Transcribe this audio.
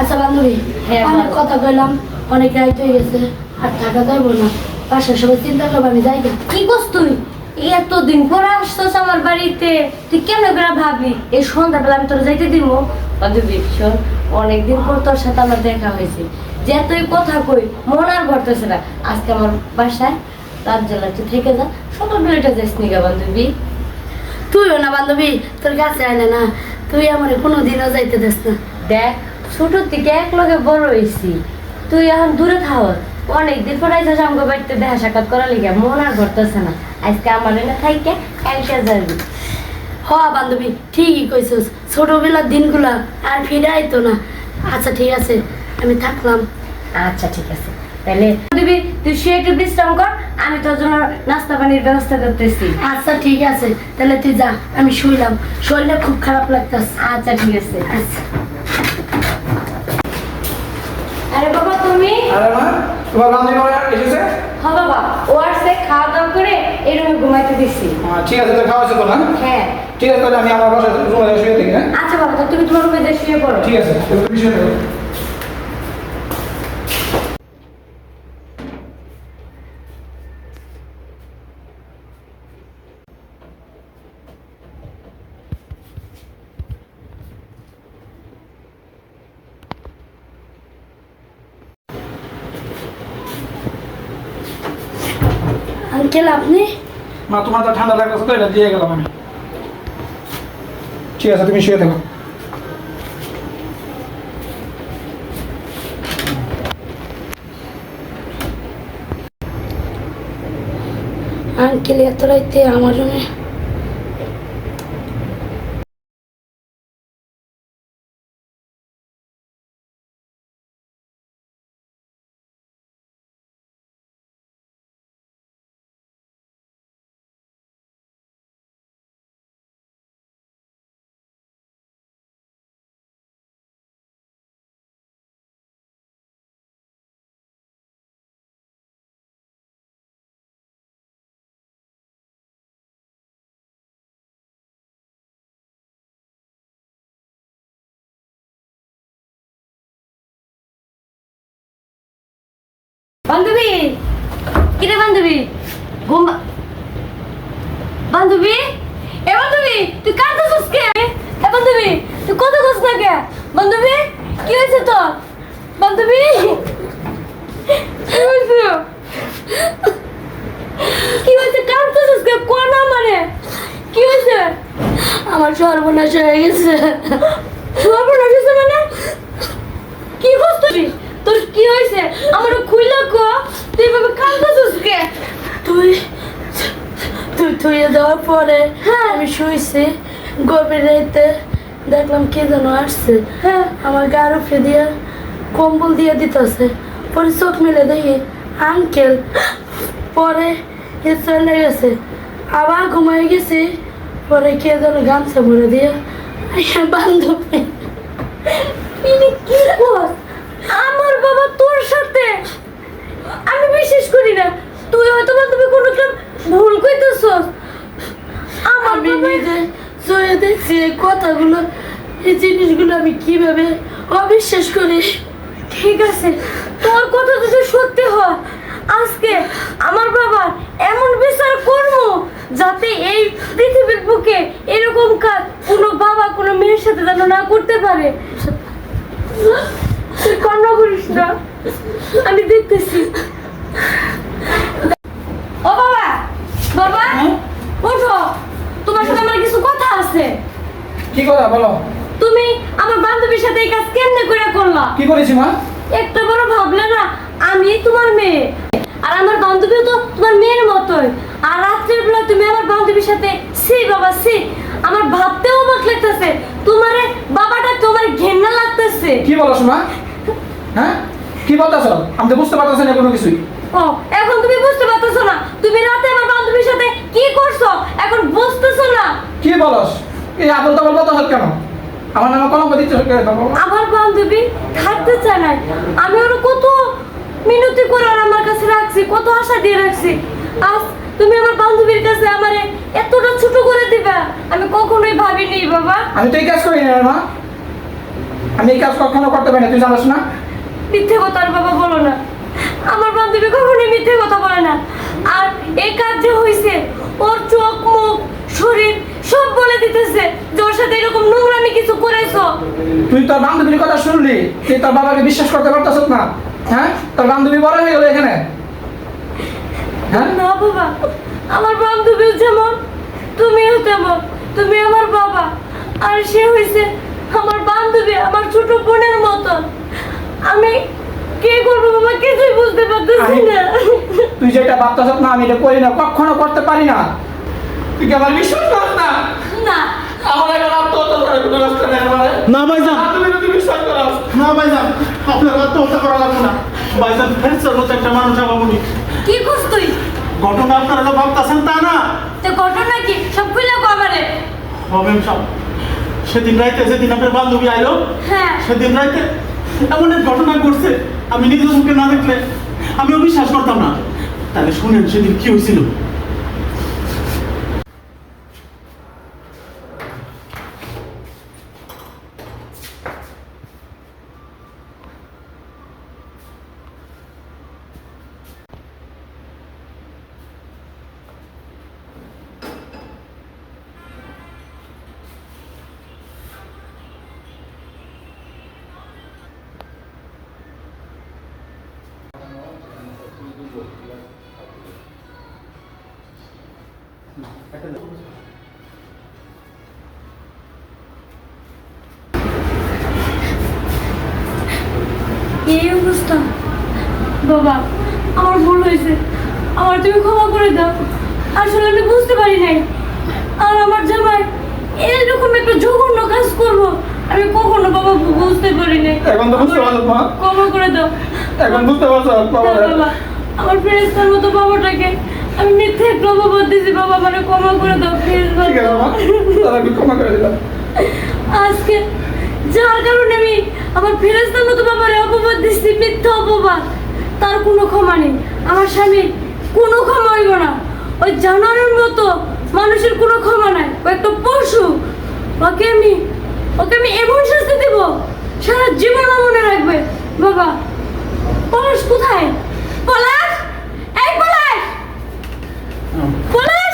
আচ্ছা বান্ধবী হ্যাঁ, অনেক কথা কইলাম অনেক রাইত হয়ে গেছে আর থাকা যাইব না। বাসার সবাই চিন্তা করব আমি যাই কি করছ তুই? এতদিন পরে আসছস আমার বাড়িতে। তুই কেমন করে ভাবি এই সন্ধ্যাবেলা আমি তোর যাইতে দিব। বান্ধবী শোন অনেকদিন পর তোর সাথে আমার দেখা হয়েছে। যে তুই কথা কই মন আর ভরতেছে না। আজকে আমার বাসায় রাত জ্বালা তুই থেকে যা। সকাল বেলাটা যাস নিগা বান্ধবী? তুইও না বান্ধবী তোর কাছে আইলে না। তুই আমার কোনো দিনও যাইতে দিস না। দেখ ছোট থেকে এক লগে বড় হয়েছি তুই এখন দূরে থাক। অনেক দিন পর আইসা আমাকে বাড়িতে দেখা সাক্ষাৎ করা লিগে মন আর ভরতেছে না। আজকে আমার এনে থাইকে এসে যাবি। হ বান্ধবী ঠিকই কইছিস। ছোটবেলার দিনগুলা আর ফিরে আইতো না। আচ্ছা ঠিক আছে আমি থাকলাম। আচ্ছা ঠিক আছে। তাহলে দিবি তুই শুয়ে একটু বিশ্রাম কর। আমি তোর জন্য নাস্তা পানির ব্যবস্থা করতেছি। আচ্ছা ঠিক আছে। তাহলে তুই যা আমি শুইলাম। শরীরটা খুব খারাপ লাগতেছে। আচ্ছা ঠিক আছে। আচ্ছা। আরে বাবা তুমি? আরে মা তোমার বান্ধবী বাবা এসেছে? হ্যাঁ বাবা ও আসছে খাওয়া দাওয়া করে এই রুমে ঘুমাইতে দিছি। ঠিক আছে তো খাওয়া আছে তো না হ্যাঁ। ঠিক আছে তাহলে আমি আমার বাসায় রুমে শুয়ে থাকি হ্যাঁ? আচ্ছা বাবা তুমি তোমার রুমে শুয়ে পড়ো। ঠিক আছে তুমি শুয়ে নেই। আঙ্কেল আপনি? মা তোমার তো ঠান্ডা লাগতেছে তো এটা দিয়ে গেলাম আমি। ঠিক আছে তুমি শুয়ে থাকো। আঙ্কেল এত রাইতে আমার রুমে বান্ধবী? কিরে বান্ধবী? ঘুম বান্ধবী? এ বান্ধবী, তুই কাঁদতেছিস কে? এ বান্ধবী, তুই কত কষ্ট না কে? বান্ধবী, কি হয়েছে তোর? বান্ধবী? কি হয়েছে? কি হয়েছে? কাঁদতেছিস কে? কোন আমারে কি হয়েছে? আমার সর্বনাশ হয়ে গেছে। সর্বনাশ হয়েছে মানে কি করছিস তোর কি হয়েছে? আমার খুইলা কো তুই ভাবে কাঁদতেছিস কে? তুই তুই থুয়ে দেওয়ার পরে আমি শুইছি। গভীর দেখলাম কে যেন আসছে। হ্যাঁ। আমার গার উপরে দিয়ে কম্বল দিয়ে দিতেছে। পরে চোখ মেলে দেখি আঙ্কেল। পরে চলে গেছে। আবার ঘুমাই গেছি। পরে কে যেন গামছা ভরে দিয়ে বান্ধবী। কি কর? আমার বাবা তোর সাথে? আমি বিশ্বাস করি না। তুই হয়তো বা তুমি কোনো কেউ ভুল কইতেছস। আমার বাবা নিজে চয়ে দেখছি এই কথাগুলো এই জিনিসগুলো আমি কীভাবে অবিশ্বাস করি? ঠিক আছে। তোর কথা যদি সত্যি হয় আজকে আমার বাবা এমন বিচার করব যাতে এই পৃথিবীর বুকে এরকম কাজ কোনো বাবা কোনো মেয়ের সাথে যেন না করতে পারে। কান্না করিস না। আমি দেখতেছি। ও বাবা বাবা ওঠো। তোমার সাথে আমার কিছু কথা আছে। কি কথা বলো। তুমি আমার বান্ধবীর সাথে এই কাজ কেমনে করে করলা? কি করেছি মা? একটা বড় ভাবলে না আমি তোমার মেয়ে। আর আমার বান্ধবীও তো তোমার মেয়ের মতোই। আর রাত্রের বেলা তুমি আমার বান্ধবীর সাথে সি বাবা সি আমার ভাবতেও অবাক লাগতেছে। তোমারে বাবাটা তোমার ঘেন্না লাগতেছে। কি বলো মা হ্যাঁ? কি বলতেছ? আমি তো বুঝতে পারতেছি না কোনো কিছুই? ও এখন তুমি বুঝতে পারতেছো না। তুমি রাতে আমার বান্ধবীর সাথে কি করছ? এখন বুঝতেছো না। কি বলস? এই আদল তাবল কথা হল কেন? আমার নামে কলঙ্ক দিচ্ছ আমার বান্ধবী থাকতে চায় না আমি ওর কত মিনতি করে আমার কাছে রাখছি কত আশা দিয়ে রাখছি। আজ তুমি আমার বান্ধবীর কাছে আমারে এতটা ছোট করে দিবা আমি কখনোই ভাবিনি বাবা। আমি তো এই কাজ করি না মা। আমি এই কাজ কখনো করতে পারি না তুই জানাস না? মিথ্যে কথা আর বাবা বলো না। আমার বান্ধবী কখনোই মিথ্যে কথা বলে না। আর এই কাজ যে হয়েছে ওর চোখ মুখ শরীর সব বলে দিতেছে যে ওর সাথে এরকম নোংরামি কিছু করেছ। তুই তোর বান্ধবীর কথা শুনলি? তুই তোর বাবাকে বিশ্বাস করতে পারতাস না? হ্যাঁ? তোর বান্ধবী বড় হয়ে গেল এখানে? হ্যাঁ? না বাবা আমার বান্ধবীও যেমন তুমিও তেমন তুমি আমার বাবা। আর সে হয়েছে আমার বান্ধবী আমার ছোট বোনের আমি কে করব বাবা? কিছুই বুঝতে পারতেছি না। তুই যেটা ভাবতাস না আমি এটা করি না কখনো করতে পারি না। তুই কি আমার বিশ্বাস করিস না? না। আমার এখন আত্মহত্যা করে কোনো রাস্তা নেই আমার। না ভাইজান। বান্ধবী যদি বিশ্বাস করাস না ভাইজান আপনার আত্মহত্যা করা লাগবে না। ভাইজান ফেরছার মতো একটা মানুষ আমাগুনি কি করছ তুই? ঘটনা আপনারা হলো ভাবতেছেন তা না? তো ঘটনা কি? সব কবারে সেদিন রাইতে যেদিন আপনার বান্ধবী আইলো হ্যাঁ। সেদিন রাইতে এমন এক ঘটনা ঘটছে, আমি নিজের চোখে না দেখলে আমি বিশ্বাস করতাম না। তাহলে শুনেন, সেদিন কি হয়েছিল? এই অবস্থা। বাবা আমার ভুল হয়েছে। আমার তুমি ক্ষমা করে দাও। আসলে আমি বুঝতে পারি নাই। আর আমার জামাই এরকম একটা জঘন্য কাজ করব আমি কখনো বাবা বুঝতে পারি নাই। এখন তো বুঝতে পারছ মা। ক্ষমা করে দাও। এখন বুঝতে পারছ বাবা। বাবা আমার ফেরেস্তার মতো বাবাটাকে আমি মিথ্যে একটা অপবাদ বাবা মানে ক্ষমা করে দাও প্লিজ আমি ক্ষমা করে দিলাম। আজকে যার কারণে আমি আমার ফেরেস্তার মতো বাবারে অপবাদ দিচ্ছি মিথ্যা অপবাদ। তার কোনো ক্ষমা নেই। আমার স্বামী কোনো ক্ষমা হইব না। ওই জানোয়ারের মতো মানুষের কোনো ক্ষমা নাই। ও একটা পশু। ওকে আমি ওকে আমি এমন শাস্তি দেব সারা জীবন মনে রাখবে। বাবা পলাশ কোথায়? পলাশ? এই পলাশ পলাশ